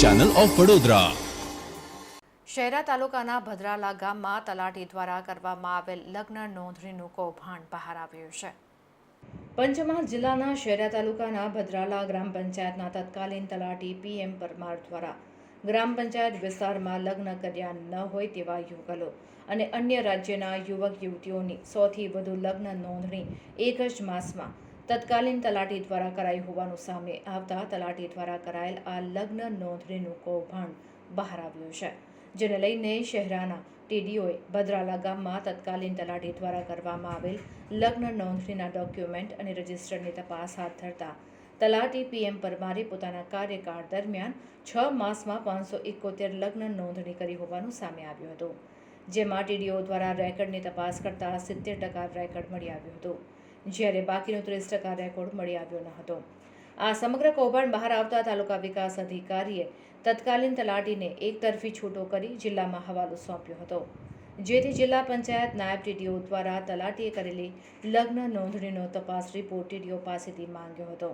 Channel of Vadodara Shehera તાલુકાના ભદ્રાલા ગામમાં તલાટી દ્વારા કરવામાં આવેલ લગ્ન નોંધણીનું કૌભાંડ બહાર આવ્યું છે. પંચમહાલ જિલ્લાના શહેરા તાલુકાના ભદ્રાલા ગ્રામ પંચાયતના તત્કાલીન તલાટી પીએમ પરમાર દ્વારા ગ્રામ પંચાયત વિસ્તારમાં લગ્ન કર્યા ન હોય તેવા યુગલો અને અન્ય રાજ્યના યુવક યુવતીઓની સૌથી વધુ લગ્ન નોંધણી એક જ માસમાં તત્કાલીન તલાટી દ્વારા કરાઈ હોવાનું સામે આવતા તલાટી દ્વારા કરાયેલ આ લગ્ન નોંધણીનું કૌભાંડ બહાર આવ્યું છે, જેને લઈને શહેરાના ટીડીઓએ ભદ્રાલા ગામમાં તત્કાલીન તલાટી દ્વારા કરવામાં આવેલ લગ્ન નોંધણીના ડોક્યુમેન્ટ અને રજિસ્ટરની તપાસ હાથ ધરતા તલાટી પીએમ પરમારે પોતાના કાર્યકાળ દરમિયાન છ માસમાં પાંચસો એકોતેર લગ્ન નોંધણી કરી હોવાનું સામે આવ્યું હતું, જેમાં ટીડીઓ દ્વારા રેકર્ડની તપાસ કરતા સિત્તેર ટકા રેકર્ડ મળી આવ્યું હતું. જ્યારે બાકીનો ત્રીસ ટકા રેકોર્ડ મળી આવ્યો ન હતો. આ સમગ્ર કૌભાંડ બહાર આવતા તાલુકા વિકાસ અધિકારીએ તત્કાલીન તલાટીને એકતરફી છૂટો કરી જિલ્લામાં હવાલો સોંપ્યો હતો. જેથી જિલ્લા પંચાયત નાયબ ટીડીઓ દ્વારા તલાટીએ કરેલી લગ્ન નોંધણીનો તપાસ રિપોર્ટ ટીડીઓ પાસેથી માંગ્યો હતો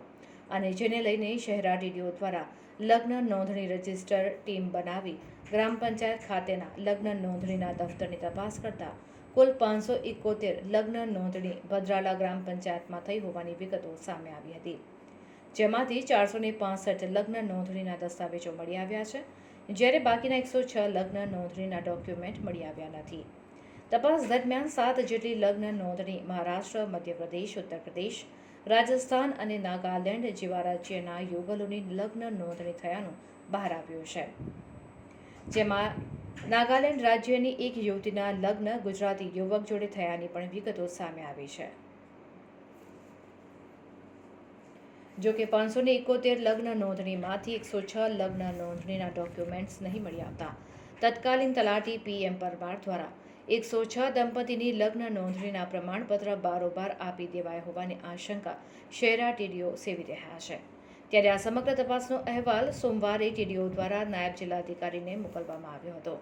અને જેને લઈને શહેરા ટીડીઓ દ્વારા લગ્ન નોંધણી રજિસ્ટર ટીમ બનાવી ગ્રામ પંચાયત ખાતેના લગ્ન નોંધણીના દફતરની તપાસ કરતા કુલ પાંચસો એકોતેર લગ્ન નોંધણી ભદ્રાલા ગ્રામ પંચાયતમાં થઈ હોવાની વિગતો સામે આવી હતી. જેમાંથી ચારસો ને પાસઠ લગ્ન નોંધણીના દસ્તાવેજો મળી આવ્યા છે, જ્યારે બાકીના એકસો છ લગ્ન નોંધણીના ડોક્યુમેન્ટ મળી આવ્યા નથી. તપાસ દરમિયાન સાત જેટલી લગ્ન નોંધણી મહારાષ્ટ્ર, મધ્યપ્રદેશ ઉત્તર પ્રદેશ રાજસ્થાન અને નાગાલેન્ડ જેવા રાજ્યના યુગલોની લગ્ન નોંધણી થયાનું બહાર આવ્યું છે. જેમાં નાગાલેન્ડ રાજ્યની એક યુવતીના લગ્ન ગુજરાતી યુવક જોડે થયાની પણ વિગતો સામે આવી છે. જો કે પાંચસો ને એકોતેર લગ્ન નોંધણીમાંથી એકસો છ લગ્ન નોંધણીના ડોક્યુમેન્ટ્સ નહીં મળી આવતા. તત્કાલીન તલાટી પીએમ પરમાર દ્વારા એકસો છ દંપતીની લગ્ન નોંધણીના પ્રમાણપત્ર બારોબાર આપી દેવાયા હોવાની આશંકા શેરા ટીડીઓ સેવી રહ્યા છે. ત્યારે આ સમગ્ર તપાસનો અહેવાલ સોમવારે ટીડીઓ દ્વારા નાયબ જિલ્લાધિકારીને મોકલવામાં આવ્યો હતો.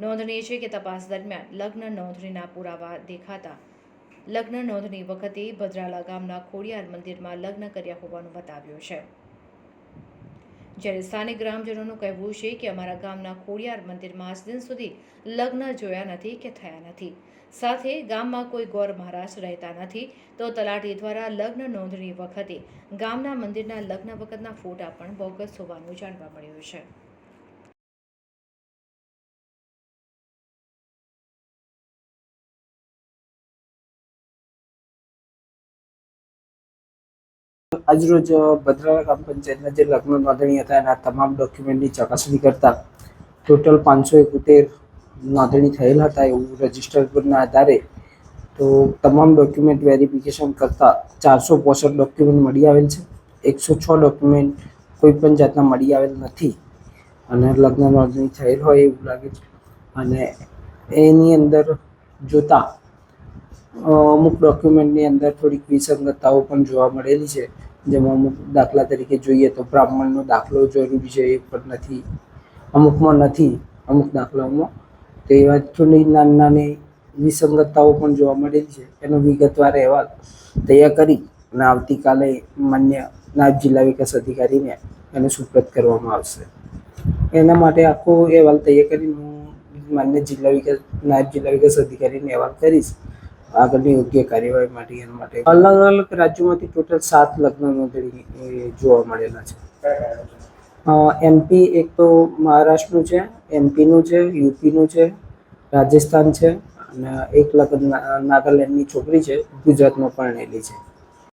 નોંધનીય છે કે તપાસ દરમિયાન લગ્ન નોંધણીના પુરાવા દેખાતા લગ્ન નોંધણી વખતે ભદ્રાલા ગામના ખોડિયાર મંદિરમાં લગ્ન કર્યા હોવાનું બતાવ્યું છે. જ્યારે સ્થાનિક ગ્રામજનોનું કહેવું છે કે અમારા ગામના ખોડિયાર મંદિરમાં આજ દિન સુધી લગ્ન જોયા નથી કે થયા નથી. સાથે ગામમાં કોઈ ગોર મહારાજ રહેતા નથી, તો તલાટી દ્વારા લગ્ન નોંધણી વખતે ગામના મંદિરના લગ્ન વખતના ફોટા પણ બોગસ હોવાનું જાણવા મળ્યું છે. આજરોજ ભદ્રાલા ગ્રામ પંચાયતના જે લગ્ન નોંધણી હતા એના તમામ ડોક્યુમેન્ટની ચકાસણી કરતા ટોટલ પાંચસો એકોતેર નોંધણી થયેલ હતા એવું રજિસ્ટર પરના આધારે તો તમામ ડોક્યુમેન્ટ વેરિફિકેશન કરતાં ચારસો પોસઠ ડોક્યુમેન્ટ મળી આવેલ છે. એકસો છ ડોક્યુમેન્ટ કોઈ પણ જાતના મળી આવેલ નથી અને લગ્ન નોંધણી થયેલ હોય એવું લાગે છે. અને એની અંદર જોતા અમુક ડોક્યુમેન્ટની અંદર થોડીક વિસંગતતાઓ પણ જોવા મળેલી છે. જેમાં અમુક દાખલા તરીકે જોઈએ તો બ્રાહ્મણનો દાખલો જરૂરી છે, એ પણ નથી. અમુકમાં નથી, અમુક દાખલાઓમાં. તો એવા થોડી નાની નાની વિસંગતતાઓ પણ જોવા મળેલી છે. એનો વિગતવાર અહેવાલ તૈયાર કરી અને આવતીકાલે માન્ય નાયબ જિલ્લા વિકાસ અધિકારીને એને સુપ્રત કરવામાં આવશે. એના માટે આખો અહેવાલ તૈયાર કરીને હું માન્ય જિલ્લા વિકાસ, નાયબ જિલ્લા વિકાસ અધિકારીને અહેવાલ કરીશ. આગળની યોગ્ય કાર્યવાહી માટે એના માટે અલગ અલગ રાજ્યોમાંથી ટોટલ સાત લગ્ન નોંધણી જોવા મળેલા છે. એમપી એક તો મહારાષ્ટ્રનું છે એમપીનું છે યુપીનું છે, રાજસ્થાન છે, અને એક લગ્ન નાગાલેન્ડની છોકરી છે, ગુજરાતમાં પરણેલી છે.